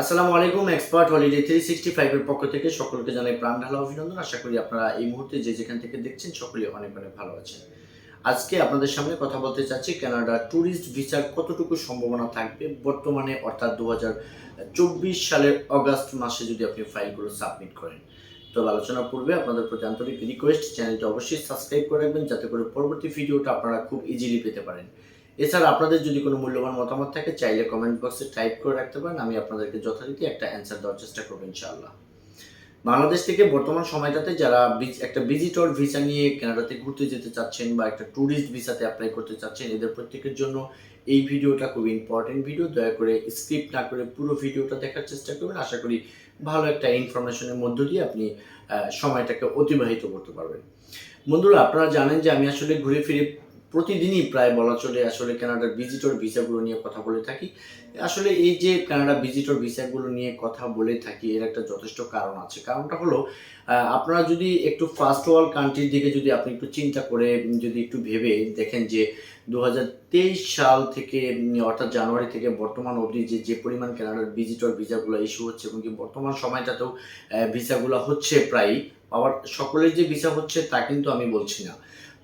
আসসালামু আলাইকুম expert holiday three sixty ফাইভের পক্ষ থেকে সকলকে জানাই প্রাণ ঢালা অভিনন্দন। আশা করি আপনারা এই মুহূর্তে যে যেখান থেকে দেখছেন সকলে অনেক অনেক ভালো আছেন। আজকে আপনাদের সামনে কথা বলতে চাচ্ছি কানাডা ট্যুরিস্ট ভিসার কতটুকু সম্ভাবনা থাকবে বর্তমানে, অর্থাৎ দু চব্বিশ সালের অগাস্ট মাসে যদি আপনি ফাইলগুলো সাবমিট করেন। তো আলোচনা পূর্বে আপনাদের প্রতি আন্তরিক রিকোয়েস্ট চ্যানেলটি অবশ্যই সাবস্ক্রাইব করে রাখবেন, যাতে করে পরবর্তী ভিডিওটা আপনারা খুব ইজিলি পেতে পারেন। এছাড়া আপনাদের যদি কোনো মূল্যবান মতামত থাকে, চাইলে কমেন্ট বক্সে টাইপ করে রাখতে পারেন, আমি আপনাদেরকে যথারীতি একটা অ্যান্সার দেওয়ার চেষ্টা করব ইনশাআল্লাহ। বাংলাদেশ থেকে বর্তমান সময়টাতে যারা একটা ভিজিটর ভিসা নিয়ে কানাডাতে ঘুরতে যেতে চাচ্ছেন বা একটা ট্যুরিস্ট ভিসাতে অ্যাপ্লাই করতে চাচ্ছেন, এদের প্রত্যেকের জন্য এই ভিডিওটা খুব ইম্পর্টেন্ট ভিডিও দয়া করে স্কিপ না করে পুরো ভিডিওটা দেখার চেষ্টা করবেন আশা করি ভালো একটা ইনফরমেশনের মধ্য দিয়ে আপনি সময়টাকে অতিবাহিত করতে পারবেন। বন্ধুরা, আপনারা জানেন যে আমি আসলে ঘুরে ফিরে প্রতিদিনই প্রায় বলা চলে আসলে কানাডার ভিজিটর ভিসাগুলো নিয়ে কথা বলে থাকি। আসলে এই যে কানাডা ভিজিটর ভিসাগুলো নিয়ে কথা বলে থাকি, এর একটা যথেষ্ট কারণ আছে। কারণটা হলো আপনারা যদি একটু ফার্স্ট ওয়ার্ল্ড কান্ট্রির দিকে যদি আপনি একটু চিন্তা করে, যদি একটু ভেবে দেখেন যে দু হাজার তেইশ সাল থেকে, অর্থাৎ জানুয়ারি থেকে বর্তমান অবধি যে যে পরিমাণ কানাডার ভিজিটর ভিসাগুলো ইস্যু হচ্ছে এবং কি বর্তমান সময়টাতেও ভিসাগুলো হচ্ছে প্রায় আবার সকলের যে ভিসা হচ্ছে তা কিন্তু আমি বলছি না।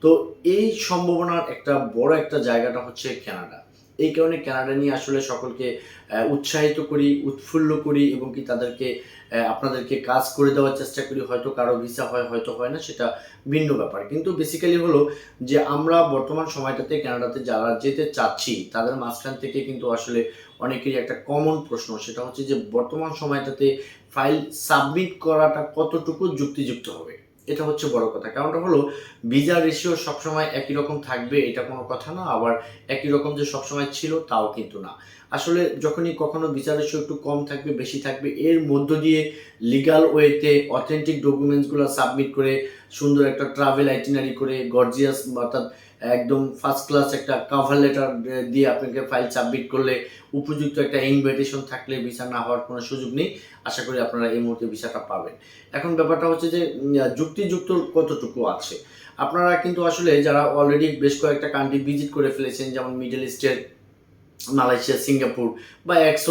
তো এই সম্ভাবনার একটা বড় একটা জায়গাটা হচ্ছে কানাডা। এই কারণে কানাডা নিয়ে আসলে সকলকে উৎসাহিত করি, উৎফুল্ল করি এবং কি তাদেরকে আপনাদেরকে কাজ করে দেওয়ার চেষ্টা করি। হয়তো কারও ভিসা হয়, হয়তো হয় না, সেটা ভিন্ন ব্যাপার। কিন্তু বেসিক্যালি হলো যে আমরা বর্তমান সময়টাতে কানাডাতে যারা যেতে চাচ্ছি, তাদের মাঝখান থেকে কিন্তু আসলে অনেকেরই একটা কমন প্রশ্ন, সেটা হচ্ছে যে বর্তমান সময়টাতে ফাইল সাবমিট করাটা কতটুকু যুক্তিযুক্ত হবে? এটা হচ্ছে বড় কথা। কারণটা হলো ভিসা রেশিও সবসময় একই রকম থাকবে, এটা কোনো কথা না। আবার একই রকম যে সবসময় ছিল, তাও কিন্তু না। আসলে যখনই কখনো ভিসা রেশিও একটু কম থাকবে, বেশি থাকবে, এর মধ্য দিয়ে লিগাল ওয়েতে অথেন্টিক ডকুমেন্টসগুলো সাবমিট করে, সুন্দর একটা ট্রাভেল আইটিনারি করে গর্জিয়াস অর্থাৎ একদম ফার্স্ট ক্লাস একটা কাভার লেটার দিয়ে আপনাকে ফাইল সাবমিট করলে উপযুক্ত একটা ইনভাইটেশন থাকলে ভিসা না হওয়ার কোনো সুযোগ নেই। আশা করি আপনারা এই মুহূর্তে ভিসাটা পাবেন। এখন ব্যাপারটা হচ্ছে যে যুক্তিযুক্ত কতটুকু আছে? আপনারা কিন্তু আসলে যারা অলরেডি বেশ কয়েকটা কান্ট্রি ভিজিট করে ফেলেছেন, যেমন মিডল ইস্টের মালয়েশিয়া সিঙ্গাপুর বা এক্স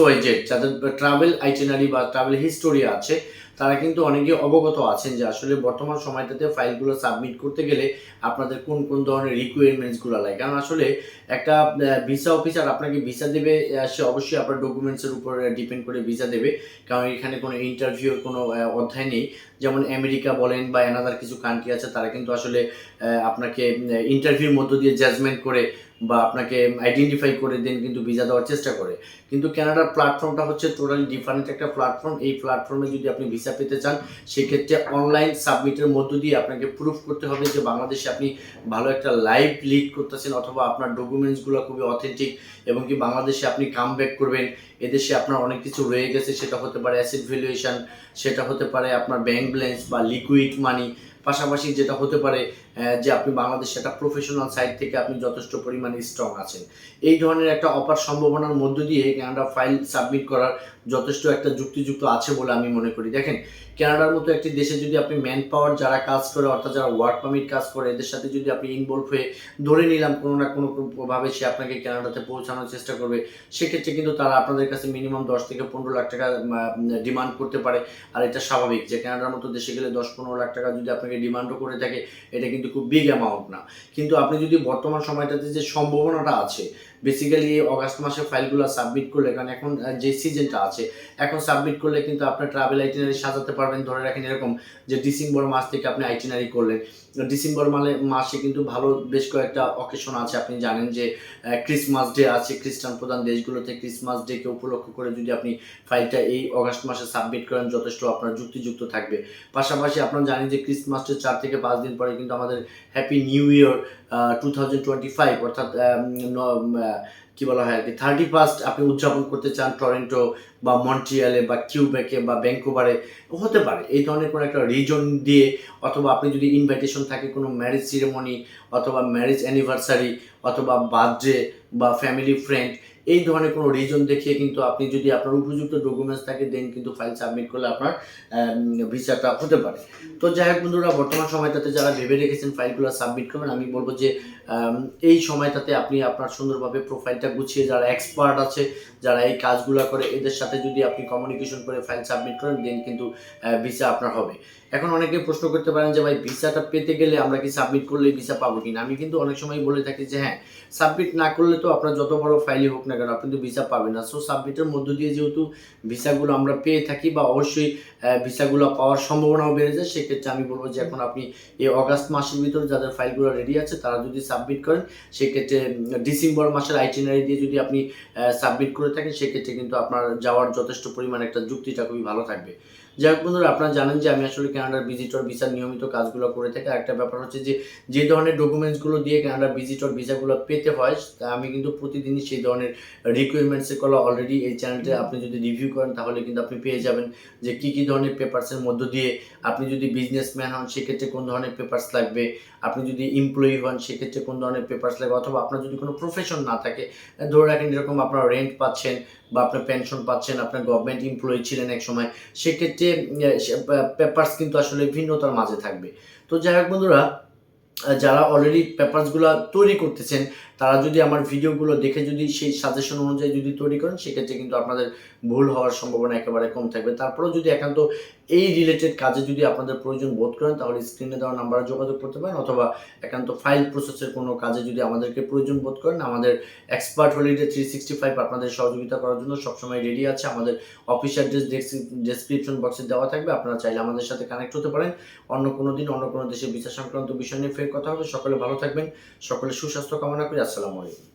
যাদের ট্রাভেল আইটেনারি বা ট্রাভেল হিস্টোরি আছে তারা কিন্তু অনেকে অবগত আছেন যে আসলে বর্তমান সময়টাতে ফাইলগুলো সাবমিট করতে গেলে আপনাদের কোন কোন ধরনের রিকোয়ারমেন্টসগুলো লাগে? কারণ আসলে একটা ভিসা অফিসার আপনাকে ভিসা দেবে সে অবশ্যই আপনার ডকুমেন্টসের উপর ডিপেন্ড করে ভিসা দেবে। কারণ এখানে কোনো ইন্টারভিউর কোনো অধ্যায় নেই। যেমন আমেরিকা বলেন বা এনাদার কিছু কান্ট্রি আছে, তারা কিন্তু আসলে আপনাকে ইন্টারভিউর মধ্য দিয়ে জাজমেন্ট করে বা আপনাকে আইডেন্টিফাই করে দেন কিন্তু ভিসা দেওয়ার চেষ্টা করে। কিন্তু ক্যানাডার প্ল্যাটফর্মটা হচ্ছে টোটালি ডিফারেন্ট একটা প্ল্যাটফর্ম এই প্ল্যাটফর্মে যদি আপনি ভিসা পেতে চান, সেক্ষেত্রে অনলাইন সাবমিটের মধ্য দিয়ে আপনাকে প্রুফ করতে হবে যে বাংলাদেশে আপনি ভালো একটা লাইভ লিড করতেছেন অথবা আপনার ডকুমেন্টসগুলো খুবই অথেন্টিক এবং কি বাংলাদেশে আপনি কাম ব্যাক করবেন। এদেশে আপনার অনেক কিছু রয়ে গেছে, সেটা হতে পারে অ্যাসিড ভ্যালুয়েশন সেটা হতে পারে আপনার ব্যাংক ব্যালেন্স বা লিকুইড মানি পাশাপাশি যেটা হতে পারে যে আপনি বাংলাদেশ একটা প্রফেশনাল সাইড থেকে আপনি যথেষ্ট পরিমাণে স্ট্রং আছেন। এই ধরনের একটা অপার সম্ভাবনার মধ্য দিয়ে ক্যানাডা ফাইল সাবমিট করার যথেষ্ট একটা যুক্তিযুক্ত আছে বলে আমি মনে করি। দেখেন, কানাডার মতো একটি দেশে যদি আপনি ম্যান পাওয়ার যারা কাজ করে, অর্থাৎ যারা ওয়ার্ক পারমিট কাজ করে, এদের সাথে যদি আপনি ইনভলভ হয়ে ধরে নিলাম কোনো না কোনো ভাবে সে আপনাকে কানাডাতে পৌঁছানোর চেষ্টা করবে, সেক্ষেত্রে কিন্তু তারা আপনাদের কাছে মিনিমাম দশ থেকে পনেরো লাখ টাকা ডিমান্ড করতে পারে। আর এটা স্বাভাবিক যে কানাডার মতো দেশে গেলে দশ পনেরো লাখ টাকা যদি আপনাকে ডিমান্ডও করে থাকে, এটা কিন্তু খুব বিগ অ্যামাউন্ট না। কিন্তু আপনি যদি বর্তমান সময়টাতে যে সম্ভাবনাটা আছে বেসিক্যালি অগাস্ট মাসে ফাইলগুলো সাবমিট করলে, কারণ এখন যে সিজনটা আছে, এখন সাবমিট করলে কিন্তু আপনার ট্রাভেল আইটিনারি সাজাতে পারবেন। ধরে রাখেন এরকম যে ডিসেম্বর মাস থেকে আপনি আইটিনারি করলেন। ডিসেম্বর মানে মাসে কিন্তু ভালো বেশ কয়েকটা অকেশন আছে। আপনি জানেন যে ক্রিসমাস ডে আছে খ্রিস্টান প্রধান দেশগুলোতে ক্রিসমাস ডেকে উপলক্ষ করে যদি আপনি ফাইলটা এই অগাস্ট মাসে সাবমিট করেন, যথেষ্ট আপনার যুক্তিযুক্ত থাকবে। পাশাপাশি আপনারা জানেন যে ক্রিসমাসের চার থেকে পাঁচ দিন পরে কিন্তু আমাদের happy new year two thousand twenty five অর্থাৎ কি বলা হয় আর কি থার্টি ফার্স্ট আপনি উদযাপন করতে চান টরেন্টো বা মন্ট্রিয়ালে বা কিউবেকে বা ব্যাঙ্কোভারে হতে পারে। এই ধরনের কোনো একটা রিজন দিয়ে অথবা আপনি যদি ইনভাইটেশন থাকে কোনো ম্যারেজ সিরেমনি অথবা ম্যারেজ অ্যানিভার্সারি অথবা বার্থডে বা ফ্যামিলি ফ্রেন্ড এই ধরনের কোনো রিজন দেখিয়ে কিন্তু আপনি যদি আপনার উপযুক্ত ডকুমেন্টস থাকে দেন কিন্তু ফাইল সাবমিট করলে আপনার ভিসাটা হতে পারে। তো যাই হোক বন্ধুরা, বর্তমান সময়টাতে যারা ভেবে রেখেছেন ফাইলগুলো সাবমিট করবেন, আমি বলব যে এই সময়টাতে আপনি আপনার সুন্দরভাবে প্রোফাইলটা গুছিয়ে, যারা এক্সপার্ট আছে, যারা এই কাজগুলো করে, এদের সাথে যদি আপনি কমিউনিকেশন করে ফাইল সাবমিট করেন দেন কিন্তু ভিসা আপনার হবে। এখন অনেকে প্রশ্ন করতে পারেন যে, ভাই ভিসাটা পেতে গেলে আমরা কি সাবমিট করলে ভিসা পাবো কিনা? আমি কিন্তু অনেক সময় বলে থাকি যে হ্যাঁ সাবমিট না করলে তো আপনার যত বড় ফাইলই হোক না কেন? আপনি তো ভিসা পাবেন না। সো সাবমিটের মধ্য দিয়ে যেহেতু ভিসাগুলো আমরা পেয়ে থাকি বা অবশ্যই ভিসাগুলো পাওয়ার সম্ভাবনাও বেড়ে যায় সেক্ষেত্রে আমি বলব যে এখন আপনি এই অগাস্ট মাসের ভিতরে যাদের ফাইলগুলো রেডি আছে, তারা যদি সাবমিট করেন, সেক্ষেত্রে ডিসেম্বর মাসের আইটিনারি দিয়ে যদি আপনি সাবমিট করে থাকেন, সেক্ষেত্রে কিন্তু আপনার যাওয়ার যথেষ্ট পরিমাণ একটা যুক্তিটা খুবই ভালো থাকবে। যাই হোক বন্ধুরা আপনারা জানেন যে আমি আসলে কানাডার ভিজিটর ভিসার নিয়মিত কাজগুলো করে থাকি। আর একটা ব্যাপার হচ্ছে যে যে ধরনের ডকুমেন্টসগুলো দিয়ে কানাডার ভিজিটর ভিসাগুলো পেতে হয় তা আমি কিন্তু প্রতিদিনই সেই ধরনের রিকোয়ারমেন্টসগুলো অলরেডি এই চ্যানেলতে আপনি যদি রিভিউ করেন তাহলে কিন্তু আপনি পেয়ে যাবেন যে কী কী ধরনের পেপার্সের মধ্য দিয়ে আপনি যদি বিজনেসম্যান হন সেক্ষেত্রে কোন ধরনের পেপার্স লাগবে? আপনি যদি এমপ্লয়ি হন সেক্ষেত্রে কোন ধরনের পেপার্স লাগবে? অথবা আপনার যদি কোনো প্রফেশন না থাকে ধরে রাখেন যেরকম আপনার রেন্ট পাচ্ছেন বা আপনার পেনশন পাচ্ছেন, আপনার গভর্নমেন্ট এমপ্লয়ি ছিলেন এক সময়, সেক্ষেত্রে পেপার্স কিন্তু আসলে ভিন্নতার মাঝে থাকবে। তো যাই হোক বন্ধুরা যারা অলরেডি পেপারসগুলো তৈরি করতেছেন, তারা যদি আমার ভিডিওগুলো দেখে যদি সেই সাজেশন অনুযায়ী যদি তৈরি করেন, সেক্ষেত্রে কিন্তু আপনাদের ভুল হওয়ার সম্ভাবনা একেবারে কম থাকবে। তারপরেও যদি একান্ত এই রিলেটেড কাজে যদি আপনাদের প্রয়োজন বোধ করেন, তাহলে স্ক্রিনে দেওয়া নাম্বারে যোগাযোগ করতে পারেন, অথবা একান্ত ফাইল প্রসেসের কোনো কাজে যদি আমাদেরকে প্রয়োজন বোধ করেন, আমাদের expert holiday three sixty five আপনাদের সহযোগিতা করার জন্য সবসময় রেডি আছে। আমাদের অফিস অ্যাড্রেস ডেসক্রিপশন বক্সে দেওয়া থাকবে। আপনারা চাইলে আমাদের সাথে কানেক্ট হতে পারেন। অন্য কোনো দিন, অন্য কোনো দেশে বিচার সংক্রান্ত বিষয় নিয়ে ফের কথা হবে। সকলে ভালো থাকবেন। সকলে সুস্বাস্থ্য কামনা করি। আসসালামু আলাইকুম।